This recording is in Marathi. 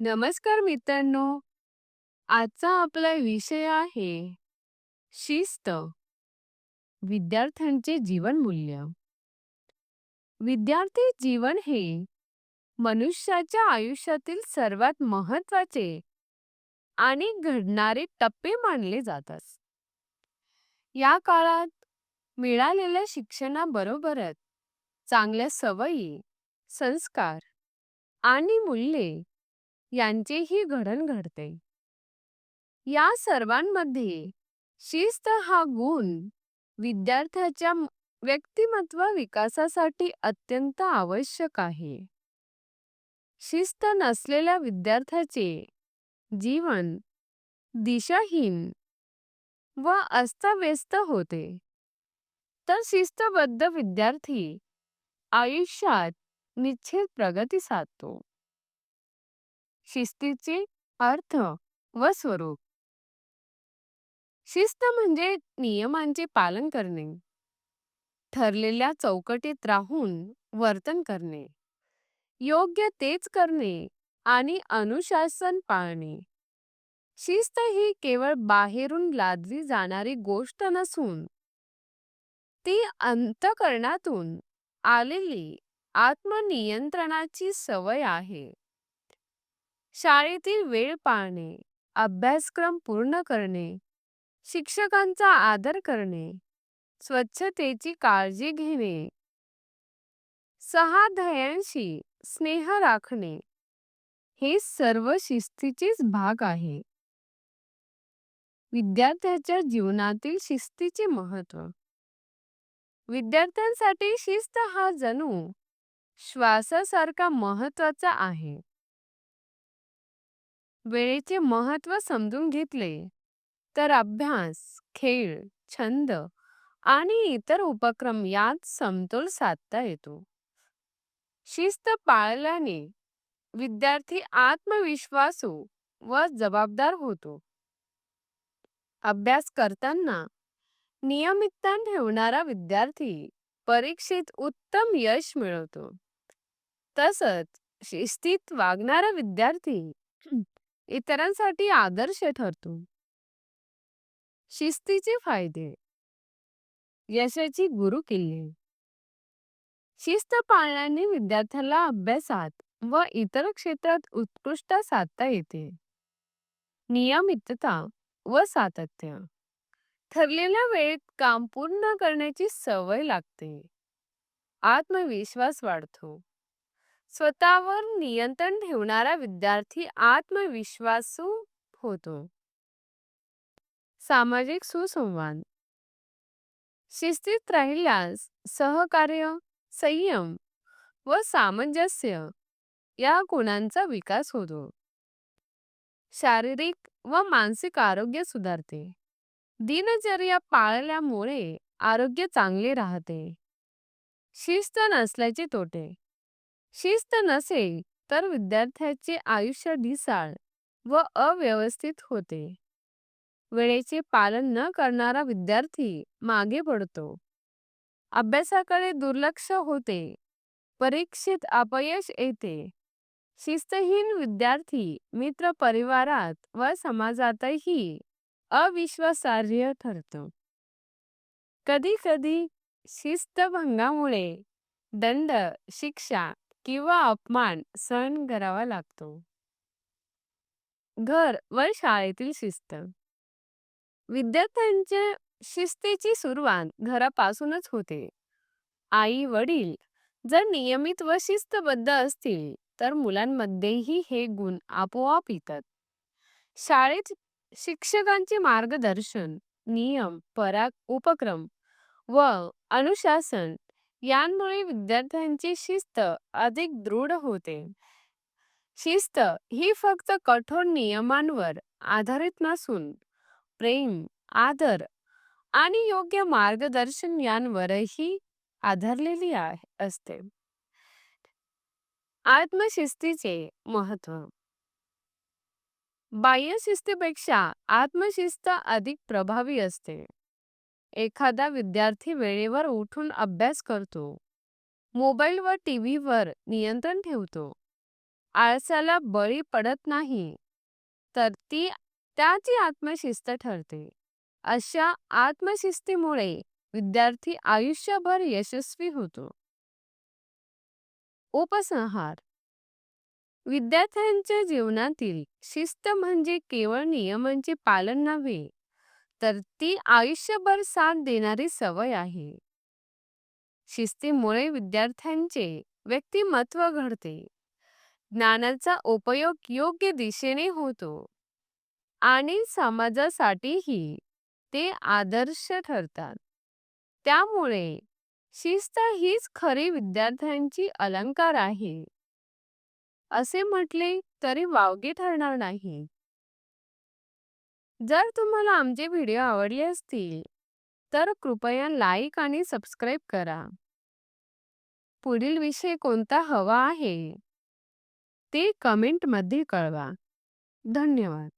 नमस्कार मित्रांनो. आजचा आपला विषय आहे शिस्त. विद्यार्थ्यांचे जीवनमूल्य विद्यार्थी जीवन हे मनुष्याच्या आयुष्यातील सर्वात महत्त्वाचे आणि घडणारे टप्पे मानले जातात. या काळात मिळालेल्या शिक्षणाबरोबरच चांगल्या सवयी संस्कार आणि मूल्ये यांचेही घडण घडते. या सर्वांमध्ये शिस्त हा गुण विद्यार्थ्याच्या व्यक्तिमत्व विकासासाठी अत्यंत आवश्यक आहे. शिस्त नसलेल्या विद्यार्थ्याचे जीवन दिशाहीन व अस्ताव्यस्त होते. तर शिस्तबद्ध विद्यार्थी आयुष्यात निश्चित प्रगती साधतो. शिस्तीचे अर्थ व स्वरूप. शिस्त म्हणजे नियमांचे पालन करणे. ठरलेल्या चौकटीत राहून वर्तन करणे. योग्य तेच करणे आणि अनुशासन पाळणे. शिस्त ही केवळ बाहेरून लादली जाणारी गोष्ट नसून ती अंतकरणातून आलेली आत्मनियंत्रणाची सवय आहे. शाळेतील वेळ पाळणे अभ्यासक्रम पूर्ण करणे शिक्षकांचा आदर करणे स्वच्छतेची काळजी घेणे. सहाध्यायांशी स्नेह राखणे हे सर्व शिस्तीचेच भाग आहे. विद्यार्थ्याच्या जीवनातील शिस्तीचे महत्त्व विद्यार्थ्यांसाठी शिस्त हा जणू श्वासासारखा महत्त्वाचा आहे. वेळेचे महत्त्व समजून घेतले. तर अभ्यास खेळ छंद आणि इतर उपक्रम यात समतोल साधता येतो. शिस्त पाळल्याने विद्यार्थी आत्मविश्वासू व जबाबदार होतो. अभ्यास करताना नियमितता ठेवणारा विद्यार्थी परीक्षेत उत्तम यश मिळवतो. तसंच शिस्तीत वागणारा विद्यार्थी इतरांसाठी आदर्श ठरतो. शिस्तीचे फायदे. यशाची गुरु किल्ले शिस्त पाळण्याने विद्यार्थ्याला अभ्यासात व इतर क्षेत्रात उत्कृष्ट साधता येते. नियमितता व सातत्य. ठरलेल्या वेळेत काम पूर्ण करण्याची सवय लागते. आत्मविश्वास वाढतो. स्वतःवर नियंत्रण ठेवणारा विद्यार्थी आत्मविश्वासू होतो. सामाजिक सुसंवाद. शिस्तीत राहिल्यास सहकार्य संयम व सामंजस्य या गुणांचा विकास होतो. शारीरिक व मानसिक आरोग्य सुधारते. दिनचर्या पाळल्यामुळे आरोग्य चांगले राहते. शिस्त नसल्याचे तोटे. शिस्त नसेल तर विद्यार्थ्याचे आयुष्य ढिसाळ व अव्यवस्थित होते. वेळेचे पालन न करणारा विद्यार्थी मागे पडतो. अभ्यासाकडे दुर्लक्ष होते. परीक्षेत अपयश येते. शिस्तहीन विद्यार्थी मित्र परिवारात व समाजातही अविश्वासार्ह ठरतो. कधी कधी शिस्तभंगामुळे दंड शिक्षा किंवा अपमान सहन करावा लागतो. घर व शाळेतील शिस्त. विद्यार्थ्यांच्या शिस्तीची सुरुवात घरापासूनच होते. आई वडील जर नियमित व शिस्तबद्ध असतील तर मुलांमध्येही हे गुण आपोआप येतात. शाळेत शिक्षकांचे मार्गदर्शन नियम पराग उपक्रम व अनुशासन यांमुळे विद्यार्थ्यांची शिस्त अधिक दृढ होते. शिस्त ही फक्त कठोर नियमांवर आधारित नसून प्रेम आदर आणि योग्य मार्गदर्शन यांवरही आधारलेली असते. आत्मशिस्तीचे महत्त्व बाह्य शिस्तीपेक्षा आत्मशिस्त अधिक प्रभावी असते. एखादा विद्यार्थी वेळेवर उठून अभ्यास करतो. मोबाईल व टीव्हीवर नियंत्रण ठेवतो. आळसाला बळी पडत नाही. तर ती त्याची आत्मशिस्त ठरते. अशा आत्मशिस्तीमुळे विद्यार्थी आयुष्यभर यशस्वी होतो. उपसंहार. विद्यार्थ्यांच्या जीवनातील शिस्त म्हणजे केवळ नियमांचे पालन नव्हे तर ती आयुष्यभर साथ देणारी सवय आहे. शिस्तीमुळे विद्यार्थ्यांचे व्यक्तिमत्व घडते. ज्ञानाचा उपयोग योग्य दिशेने होतो. आणि समाजासाठीही ते आदर्श ठरतात. त्यामुळे शिस्त हीच खरी विद्यार्थ्यांची अलंकार आहे. असे म्हटले तरी वावगे ठरणार नाही. जर तुम्हाला आमचे व्हिडिओ आवडले असतील तर कृपया लाईक आणि सबस्क्राईब करा. पुढील विषय कोणता हवा आहे? ते कमेंटमध्ये कळवा. धन्यवाद.